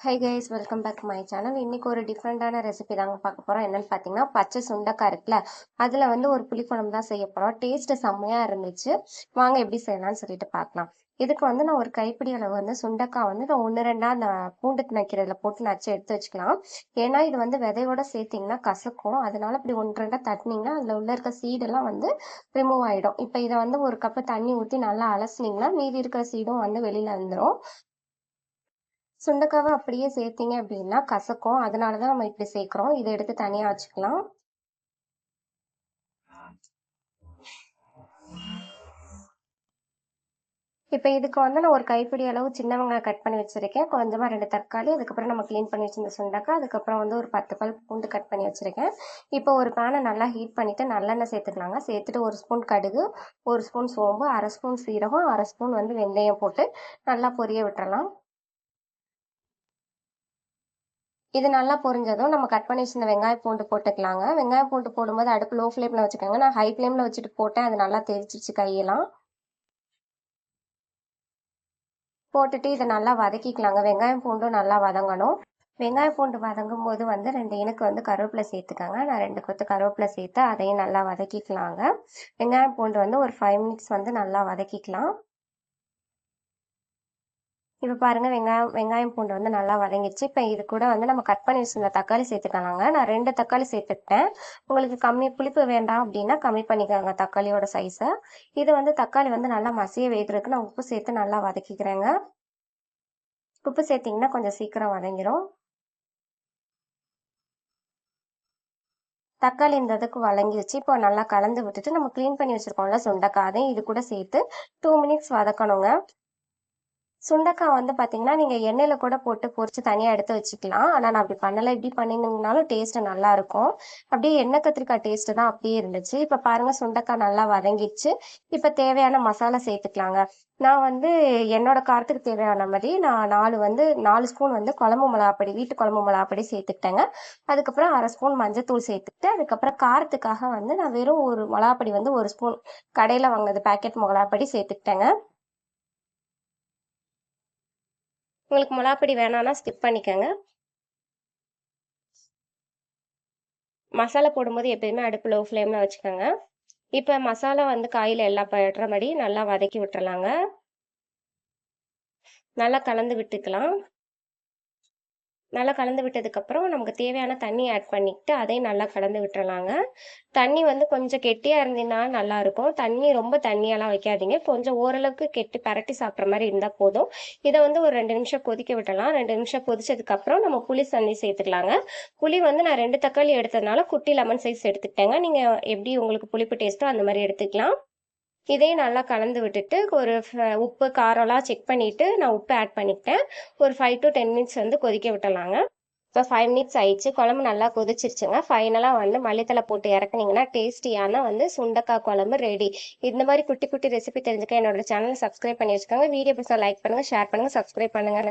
Hi guys welcome back my channel இன்றைக்கி ஒரு டிஃப்ரெண்டான ரெசிபி தாங்க பார்க்க போகிறோம் என்னன்னு பார்த்தீங்கன்னா பச்சை சுண்டக்காய் இருக்குல்ல அதில் வந்து ஒரு புளிக்குழம்பு தான் செய்ய போகிறோம் டேஸ்ட்டு செம்மையாக இருந்துச்சு. வாங்க எப்படி செய்யலாம்னு சொல்லிட்டு பார்க்கலாம். இதுக்கு வந்து நான் ஒரு கைப்பிடி அளவு வந்து சுண்டக்காய் வந்து நான் ஒன்று ரெண்டாக அந்த பூண்டு நக்கிறதுல போட்டு நச்சு எடுத்து வச்சுக்கலாம். ஏன்னா இது வந்து விதையோட சேர்த்திங்கன்னா கசக்கும். அதனால இப்படி ஒன்று ரெண்டாக தட்டினீங்கன்னா அதில் உள்ள இருக்க சீடெல்லாம் வந்து ரிமூவ் ஆகிடும் இப்போ இதை வந்து ஒரு கப்பு தண்ணி ஊற்றி நல்லா அலசினீங்கன்னா மீதி இருக்கிற சீடும் வந்து வெளியில் வந்துடும் சுண்டக்காவை அப்படியே சேர்த்திங்க அப்படின்னா கசக்கும். அதனால தான் நம்ம இப்படி சேர்க்குறோம். இதை எடுத்து தனியாக வச்சுக்கலாம். இப்போ இதுக்கு வந்து நான் ஒரு கைப்பிடி அளவு சின்ன வெங்காயம் கட் பண்ணி வச்சுருக்கேன். கொஞ்சமாக ரெண்டு தக்காளி அதுக்கப்புறம் நம்ம க்ளீன் பண்ணி வச்சிருந்த சுண்டக்காய் அதுக்கப்புறம் வந்து ஒரு பத்து பல் பூண்டு கட் பண்ணி வச்சுருக்கேன். இப்போ ஒரு பேனை நல்லா ஹீட் பண்ணிவிட்டு நல்லெண்ணெய் சேர்த்துக்கலாங்க. சேர்த்துட்டு ஒரு ஸ்பூன் கடுகு ஒரு ஸ்பூன் சோம்பு அரை ஸ்பூன் சீரகம் அரை ஸ்பூன் வந்து வெந்தயம் போட்டு நல்லா பொரிய விட்டுறலாம். இது நல்லா பொரிஞ்சதும் நம்ம கட் பண்ணி வச்சிருந்த வெங்காயம் பூண்டு போட்டுக்கலாங்க. வெங்காயம் பூண்டு போடும்போது அடுப்பு லோ ஃப்ளேமில் வச்சுக்கோங்க. நான் ஹை ஃப்ளேமில் வச்சுட்டு போட்டேன். அது நல்லா தெரிச்சிச்சு கையெல்லாம். போட்டுட்டு இதை நல்லா வதக்கிக்கலாங்க. வெங்காயம் பூண்டும் நல்லா வதங்கணும். வெங்காயம் பூண்டு வதங்கும் போது வந்து ரெண்டு இனுக்கு வந்து கருவேப்பிலை சேர்த்துக்கோங்க. நான் ரெண்டு கொத்து கருவேப்பிலை சேர்த்து அதையும் நல்லா வதக்கிக்கலாங்க. வெங்காயம் பூண்டு வந்து ஒரு ஃபைவ் மினிட்ஸ் வந்து நல்லா வதக்கிக்கலாம். இப்போ பாருங்கள் வெங்காயம் வெங்காயம் பூண்டு வந்து நல்லா வதங்கிடுச்சு இப்போ இது கூட வந்து நம்ம கட் பண்ணி வச்சுருந்த தக்காளி சேர்த்துக்கலாங்க. நான் ரெண்டு தக்காளி சேர்த்துக்கிட்டேன். உங்களுக்கு கம்மி புளிப்பு வேண்டாம் அப்படின்னா கம்மி பண்ணிக்கோங்க தக்காளியோட சைஸை இது வந்து தக்காளி வந்து நல்லா மசிய வேகிறதுக்கு நான் உப்பு சேர்த்து நல்லா வதக்கிக்கிறேங்க. உப்பு சேர்த்திங்கன்னா கொஞ்சம் சீக்கிரம் வதங்கிடும் தக்காளி இந்த இதுக்கு வதங்கிடுச்சு இப்போ நல்லா கலந்து விட்டுட்டு நம்ம க்ளீன் பண்ணி வச்சுருக்கோம்ல சுண்டக்காய் அதையும் இது கூட சேர்த்து டூ மினிட்ஸ் வதக்கணுங்க. சுண்டக்காய் வந்து பார்த்தீங்கன்னா நீங்கள் எண்ணெயில் கூட போட்டு பொரித்து தனியாக எடுத்து வச்சுக்கலாம். ஆனால் நான் அப்படி பண்ணலை. இப்படி பண்ணினீங்கனாலும் டேஸ்ட்டு நல்லாயிருக்கும் அப்படியே எண்ணெய் கத்திரிக்காய் டேஸ்ட்டு தான் அப்படியே இருந்துச்சு. இப்போ பாருங்கள் சுண்டக்காய் நல்லா வதங்கிடுச்சு. இப்போ தேவையான மசாலா சேர்த்துக்கலாங்க. நான் வந்து என்னோட காரத்துக்கு தேவையான மாதிரி நான் நாலு வந்து நாலு ஸ்பூன் வந்து குழம்பு மிளகாப்பொடி வீட்டு குழம்பு மிளகாப்பொடி சேர்த்துக்கிட்டேங்க. அதுக்கப்புறம் அரை ஸ்பூன் மஞ்சத்தூள் சேர்த்துக்கிட்டு அதுக்கப்புறம் காரத்துக்காக வந்து நான் வெறும் ஒரு மிளகாப்பொடி வந்து ஒரு ஸ்பூன் கடையில் வாங்கினது பேக்கெட் மிளகாப்பொடி சேர்த்துக்கிட்டேங்க. உங்களுக்கு மிளகாப்பொடி வேணான்னா ஸ்கிப் பண்ணிக்கோங்க. மசாலா போடும்போது எப்பயுமே அடுப்பு லோ ஃப்ளேமில் வச்சுக்கோங்க. இப்போ மசாலா வந்து காயில் எல்லாம் படுற மாதிரி நல்லா வதக்கி விட்டுறலாங்க. நல்லா கலந்து விட்டுக்கலாம். நல்லா கலந்து விட்டதுக்கப்புறம் நமக்கு தேவையான தண்ணி ஆட் பண்ணிக்கிட்டு அதையும் நல்லா கலந்து விட்டுறலாங்க. தண்ணி வந்து கொஞ்சம் கெட்டியாக இருந்ததுன்னா நல்லாயிருக்கும் தண்ணி ரொம்ப தண்ணியெல்லாம் வைக்காதீங்க. கொஞ்சம் ஓரளவுக்கு கெட்டி பரட்டி சாப்பிட்ற மாதிரி இருந்தால் போதும். இதை வந்து ஒரு ரெண்டு நிமிஷம் கொதிக்க விட்டலாம் ரெண்டு நிமிஷம் கொதிச்சதுக்கப்புறம் நம்ம புளி தண்ணி சேர்த்துக்கலாங்க. புளி வந்து நான் ரெண்டு தக்காளி எடுத்ததுனால குட்டி லெமன் சைஸ் எடுத்துக்கிட்டேங்க. நீங்கள் எப்படி உங்களுக்கு புளிப்பு டேஸ்ட்டோ அந்த மாதிரி எடுத்துக்கலாம். இதையும் நல்லா கலந்து விட்டுட்டு ஒரு உப்பு காரம்லாம் செக் பண்ணிவிட்டு நான் உப்பு ஆட் பண்ணிக்கிட்டேன். ஒரு ஃபைவ் டு டென் மினிட்ஸ் வந்து கொதிக்க விட்டலாங்க இப்போ ஃபைவ் மினிட்ஸ் ஆயிடுச்சு. குழம்பு நல்லா கொதிச்சிருச்சுங்க. ஃபைனலாக வந்து மல்லித்தலை போட்டு இறக்குனீங்கன்னா டேஸ்டியான வந்து சுண்டக்காய் குழம்பு ரெடி இந்த மாதிரி குட்டி குட்டி ரெசிபி தெரிஞ்சுக்க என்னோட சேனல் சப்ஸ்கிரைப் பண்ணி வச்சுக்கோங்க. வீடியோ பிடிச்சா லைக் பண்ணுங்கள் ஷேர் பண்ணுங்கள் சப்ஸ்கிரைப் பண்ணுங்கள்